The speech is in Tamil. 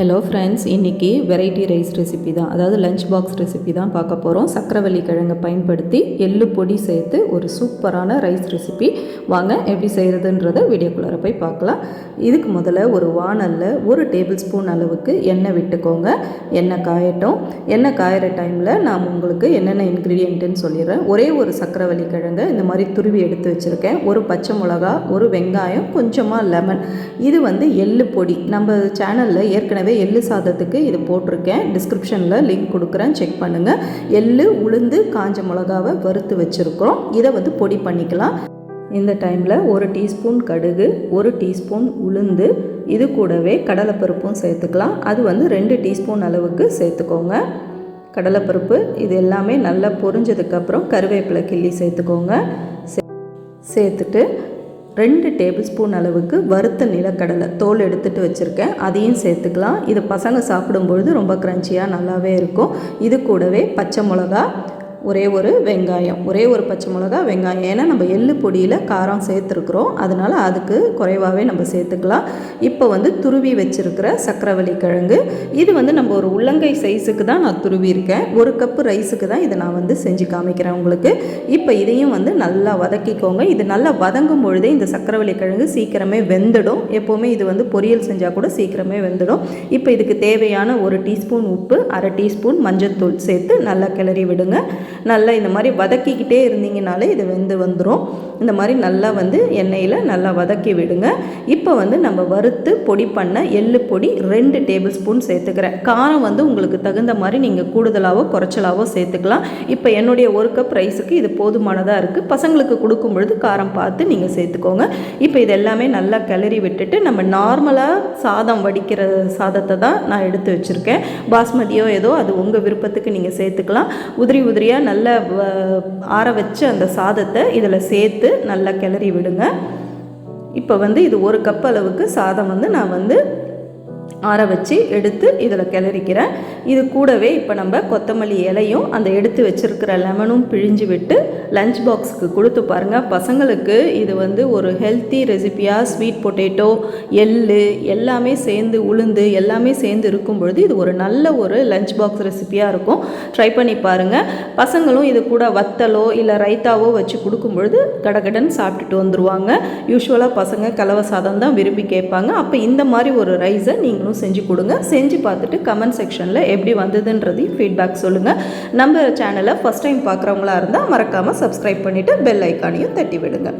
ஹலோ ஃப்ரெண்ட்ஸ் இன்றைக்கி வெரைட்டி ரைஸ் ரெசிபி தான். அதாவது லஞ்ச் பாக்ஸ் ரெசிபி தான் பார்க்க போகிறோம் சக்கரவள்ளி கிழங்கை பயன்படுத்தி எள்ளு பொடி சேர்த்து ஒரு சூப்பரான ரைஸ் ரெசிபி வாங்க எப்படி செய்கிறதுன்றத வீடியோக்குள்ளார போய் பார்க்கலாம். இதுக்கு முதல்ல ஒரு வானலில் ஒரு டேபிள் ஸ்பூன் அளவுக்கு எண்ணெய் விட்டுக்கோங்க. எண்ணெய் காயட்டும். எண்ணெய் காயிற டைமில் நான் உங்களுக்கு என்னென்ன இன்க்ரீடியண்ட்டுன்னு சொல்லிடுறேன். ஒரே ஒரு சக்கரவள்ளி கிழங்கை இந்த மாதிரி துருவி எடுத்து வச்சுருக்கேன். ஒரு பச்சை மிளகா ஒரு வெங்காயம் கொஞ்சமாக லெமன் இது வந்து எள்ளு பொடி. நம்ம சேனலில் ஏற்கனவே எள்ளு சாதத்துக்கு இது போட்டிருக்கேன். டிஸ்கிரிப்ஷனில் லிங்க் கொடுக்குறேன். செக் பண்ணுங்கள் எள்ளு உளுந்து காஞ்ச மிளகாவை வறுத்து வச்சுருக்கிறோம். இதை வந்து பொடி பண்ணிக்கலாம். இந்த டைமில் ஒரு டீஸ்பூன் கடுகு ஒரு டீஸ்பூன் உளுந்து இது கூடவே கடலைப்பருப்பும் சேர்த்துக்கலாம். அது வந்து ரெண்டு டீஸ்பூன் அளவுக்கு சேர்த்துக்கோங்க. கடலைப்பருப்பு இது எல்லாமே நல்லா பொரிஞ்சதுக்கப்புறம் கருவேப்பிலை கிள்ளி சேர்த்துக்கோங்க. சே- சேர்த்துட்டு ரெண்டு டேபிள் ஸ்பூன் அளவுக்கு வறுத்த நிலக்கடலை தோல் எடுத்துகிட்டு வச்சுருக்கேன். அதையும் சேர்த்துக்கலாம். இது பசங்க சாப்பிடும்பொழுது ரொம்ப க்ரன்ச்சியாக நல்லாவே இருக்கும். இது கூடவே பச்சை மிளகா ஒரே ஒரு வெங்காயம் ஒரே ஒரு பச்சை மிளகா வெங்காயம். ஏன்னா நம்ம எள்ளு பொடியில் காரம் சேர்த்துருக்குறோம். அதனால் அதுக்கு குறைவாகவே நம்ம சேர்த்துக்கலாம். இப்போ வந்து துருவி வச்சுருக்கிற சக்கரவள்ளி கிழங்கு. இது வந்து நம்ம ஒரு உள்ளங்கை சைஸுக்கு தான் நான் துருவி இருக்கேன் ஒரு கப்பு ரைஸுக்கு தான் இதை நான் வந்து செஞ்சு காமிக்கிறேன் உங்களுக்கு. இப்போ இதையும் வந்து நல்லா வதக்கிக்கோங்க. இது நல்லா வதங்கும் பொழுதே இந்த சக்கரவள்ளி கிழங்கு சீக்கிரமே வெந்துடும். எப்போவுமே இது வந்து பொரியல் செஞ்சால் கூட சீக்கிரமே வெந்துடும். இப்போ இதுக்கு தேவையான ஒரு டீஸ்பூன் உப்பு அரை டீஸ்பூன் மஞ்சள்தூள் சேர்த்து நல்லா கிளறி விடுங்க. நல்லா இந்த மாதிரி வதக்கிக்கிட்டே இருந்தீங்கனாலே இது வெந்து வந்துடும் இந்த மாதிரி நல்லா வந்து எண்ணெயில் நல்லா வதக்கி விடுங்க. இப்போ வந்து நம்ம வறுத்து பொடி பண்ண எள்ளு பொடி ரெண்டு டேபிள் ஸ்பூன் சேர்த்துக்கிறேன். காரம் வந்து உங்களுக்கு தகுந்த மாதிரி நீங்கள் கூடுதலாகவோ குறைச்சலாவோ சேர்த்துக்கலாம். இப்போ என்னுடைய ஒரு கப் ரைஸுக்கு இது போதுமானதாக இருக்குது பசங்களுக்கு கொடுக்கும் பொழுது காரம் பார்த்து நீங்கள் சேர்த்துக்கோங்க. இப்போ இது எல்லாமே நல்லா கிளறி விட்டுட்டு நம்ம நார்மலாக சாதம் வடிக்கிற சாதத்தை தான் நான் எடுத்து வச்சுருக்கேன். பாஸ்மதியோ ஏதோ அது உங்கள் விருப்பத்துக்கு நீங்கள் சேர்த்துக்கலாம். உதிரி உதிரியாக நல்லா ஆற வச்சு அந்த சாதத்தை இதில் சேர்த்து நல்லா கிளறி விடுங்க. இப்போ வந்து இது ஒரு கப் அளவுக்கு சாதம் வந்து நான் வந்து ஆற வச்சு எடுத்து இதில் கிளறிக்கிறேன் இது கூடவே இப்போ நம்ம கொத்தமல்லி இலையும் அந்த எடுத்து வச்சுருக்கிற லெமனும் பிழிஞ்சு விட்டு லஞ்ச் பாக்ஸுக்கு கொடுத்து பாருங்கள் பசங்களுக்கு இது வந்து ஒரு ஹெல்த்தி ரெசிபியாக ஸ்வீட் பொட்டேட்டோ எள் எல்லாமே சேர்ந்து உளுந்து எல்லாமே சேர்ந்து இருக்கும் பொழுது இது ஒரு நல்ல ஒரு லஞ்ச் பாக்ஸ் ரெசிபியாக இருக்கும். ட்ரை பண்ணி பாருங்கள் பசங்களும் இது கூட வத்தலோ இல்லை ரைத்தாவோ வச்சு கொடுக்கும் பொழுது கடகடன் சாப்பிட்டுட்டு வந்துடுவாங்க யூஸ்வலாக பசங்க கலவை சாதம் தான் விரும்பி கேட்பாங்க. அப்போ இந்த மாதிரி ஒரு ரைஸை நீங்களும் செஞ்சு கொடுங்க. செஞ்சு பார்த்துட்டு கமெண்ட் செக்ஷனில் எப்படி வந்ததுன்றதையும் ஃபீட்பேக் சொல்லுங்கள் நம்ம சேனலை ஃபஸ்ட் டைம் பார்க்குறவங்களா இருந்தால் மறக்காமல் சப்ஸ்கிரைப் பண்ணிவிட்டு பெல் ஐக்கானையும் தட்டி விடுங்க